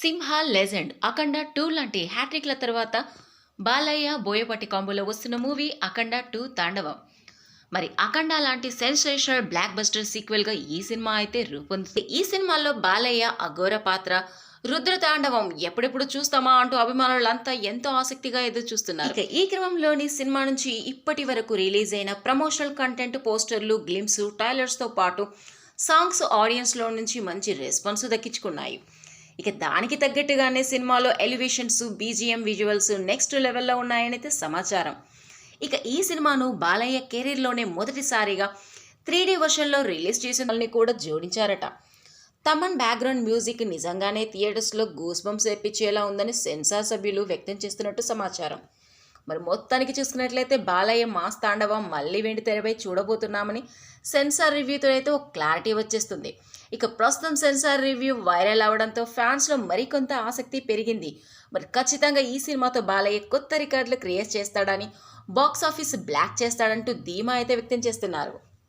సింహ legend అఖండ two లాంటి హ్యాట్రిక్ల తర్వాత బాలయ్య బోయపాటి కాంబోలో వస్తున్న మూవీ అఖండ టూ తాండవం. మరి అఖండ లాంటి సెన్సేషనల్ బ్లాక్ బస్టర్ సీక్వెల్గా ఈ సినిమా అయితే రూపొందింది ఈ సినిమాలో బాలయ్య అఘోర పాత్ర రుద్ర తాండవం ఎప్పుడెప్పుడు చూస్తామా అంటూ అభిమానులంతా ఎంతో ఆసక్తిగా ఎదురు చూస్తున్నారు ఈ క్రమంలోని సినిమా నుంచి ఇప్పటి వరకు రిలీజ్ అయిన ప్రమోషనల్ కంటెంట్ పోస్టర్లు గ్లిమ్స్ టైలర్స్తో పాటు సాంగ్స్ ఆడియన్స్లో నుంచి మంచి రెస్పాన్స్ దక్కించుకున్నాయి. ఇక దానికి తగ్గట్టుగానే సినిమాలో ఎలివేషన్స్ బీజిఎం విజువల్స్ నెక్స్ట్ లెవెల్లో ఉన్నాయనైతే సమాచారం. ఇక ఈ సినిమాను బాలయ్య కెరీర్లోనే మొదటిసారిగా త్రీ డీ వర్షన్లో రిలీజ్ చేసిన వాళ్ళని కూడా జోడించారట. తమన్ బ్యాక్గ్రౌండ్ మ్యూజిక్ నిజంగానే థియేటర్స్లో గూస్ బంప్స్ తెప్పించేలా ఉందని సెన్సార్ సభ్యులు వ్యక్తం చేస్తున్నట్టు సమాచారం. మరి మొత్తానికి చూసుకున్నట్లయితే బాలయ్య మాస్ తాండవం మళ్ళీ వెండి తెరపై చూడబోతున్నామని సెన్సార్ రివ్యూతో అయితే ఒక క్లారిటీ వచ్చేస్తుంది. ఇక ప్రస్తుతం సెన్సార్ రివ్యూ వైరల్ అవడంతో ఫ్యాన్స్లో మరికొంత ఆసక్తి పెరిగింది. మరి ఖచ్చితంగా ఈ సినిమాతో బాలయ్య కొత్త రికార్డులు క్రియేట్ చేస్తాడని బాక్స్ ఆఫీస్ బ్లాక్ చేస్తాడంటూ ధీమా అయితే వ్యక్తం చేస్తున్నారు.